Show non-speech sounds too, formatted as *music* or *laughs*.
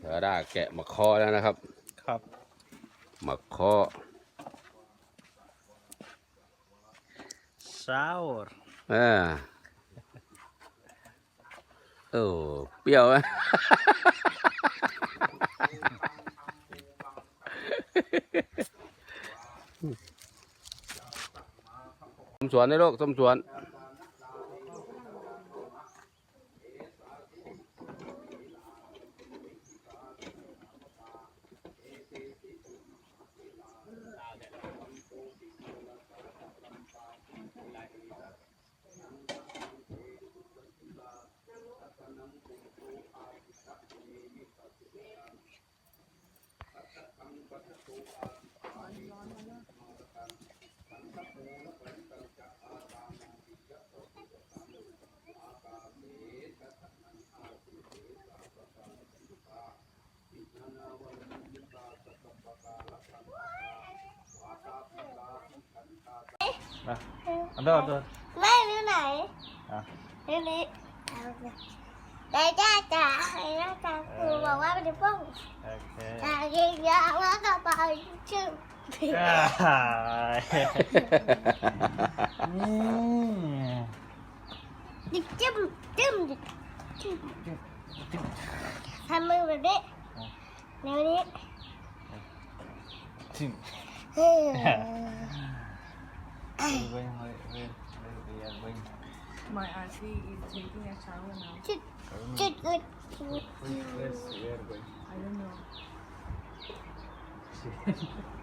เธอได้แกะมาคอแล้วนะครับ ครับมาคอ sour เออเออเปรี้ยวไหม ส้มสวนนี่ลูกส้มสวน อันเดอร์อันเดอร์ไม่รู้ไหนอะนี่นี่เอาไป แต่จ้าจ๋าไอ้จ้าจ๋าครูบอกว่าเป็นป้อง โอเค แต่ยิงยางแล้วก็ไปชื่อ อ่านี่ ดิจิ้มจิ้มดิจิ้มทำมือแบบนี้แนวนี้ ทิม เฮ้ย เว้ยเว้ยเว้ยเว้ยเว้ยเว้ย My auntie is taking a shower now. chocolate cute. Which place we are? I don't know. *laughs*